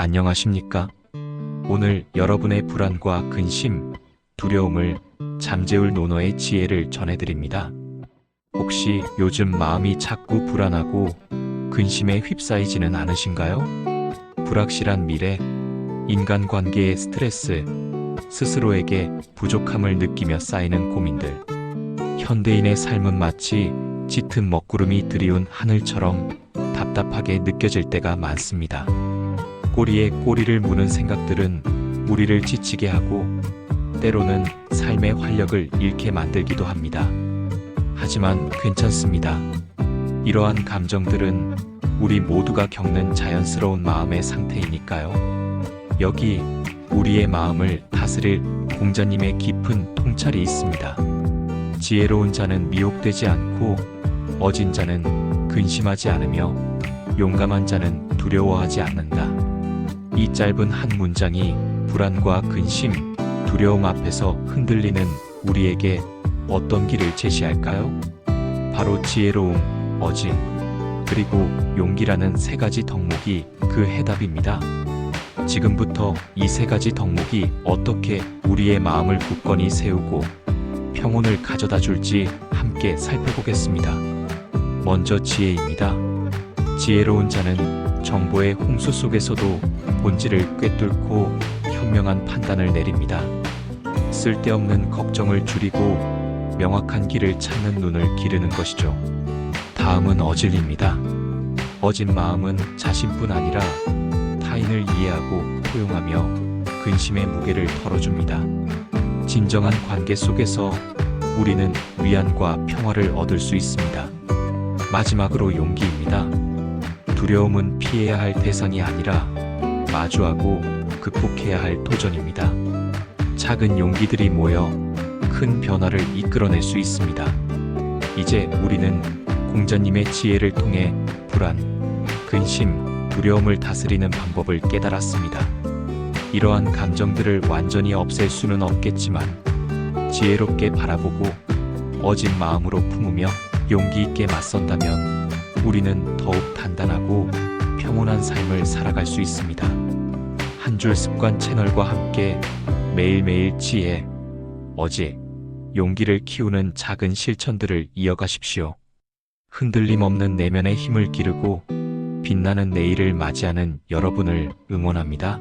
안녕하십니까? 오늘 여러분의 불안과 근심, 두려움을 잠재울 논어의 지혜를 전해드립니다. 혹시 요즘 마음이 자꾸 불안하고 근심에 휩싸이지는 않으신가요? 불확실한 미래, 인간관계의 스트레스, 스스로에게 부족함을 느끼며 쌓이는 고민들. 현대인의 삶은 마치 짙은 먹구름이 드리운 하늘처럼 답답하게 느껴질 때가 많습니다. 꼬리에 꼬리를 무는 생각들은 우리를 지치게 하고 때로는 삶의 활력을 잃게 만들기도 합니다. 하지만 괜찮습니다. 이러한 감정들은 우리 모두가 겪는 자연스러운 마음의 상태이니까요. 여기 우리의 마음을 다스릴 공자님의 깊은 통찰이 있습니다. 지혜로운 자는 미혹되지 않고 어진 자는 근심하지 않으며 용감한 자는 두려워하지 않는다. 이 짧은 한 문장이 불안과 근심, 두려움 앞에서 흔들리는 우리에게 어떤 길을 제시할까요? 바로 지혜로움, 어진, 그리고 용기라는 세 가지 덕목이 그 해답입니다. 지금부터 이 세 가지 덕목이 어떻게 우리의 마음을 굳건히 세우고 평온을 가져다 줄지 함께 살펴보겠습니다. 먼저 지혜입니다. 지혜로운 자는 정보의 홍수 속에서도 본질을 꿰뚫고 현명한 판단을 내립니다. 쓸데없는 걱정을 줄이고 명확한 길을 찾는 눈을 기르는 것이죠. 다음은 어질입니다. 어진 마음은 자신뿐 아니라 타인을 이해하고 포용하며 근심의 무게를 덜어줍니다. 진정한 관계 속에서 우리는 위안과 평화를 얻을 수 있습니다. 마지막으로 용기입니다. 두려움은 피해야 할 대상이 아니라 마주하고 극복해야 할 도전입니다. 작은 용기들이 모여 큰 변화를 이끌어낼 수 있습니다. 이제 우리는 공자님의 지혜를 통해 불안, 근심, 두려움을 다스리는 방법을 깨달았습니다. 이러한 감정들을 완전히 없앨 수는 없겠지만 지혜롭게 바라보고 어진 마음으로 품으며 용기 있게 맞선다면 우리는 더욱 단단하고 평온한 삶을 살아갈 수 있습니다. 한 줄 습관 채널과 함께 매일매일 지혜, 어지, 용기를 키우는 작은 실천들을 이어가십시오. 흔들림 없는 내면의 힘을 기르고 빛나는 내일을 맞이하는 여러분을 응원합니다.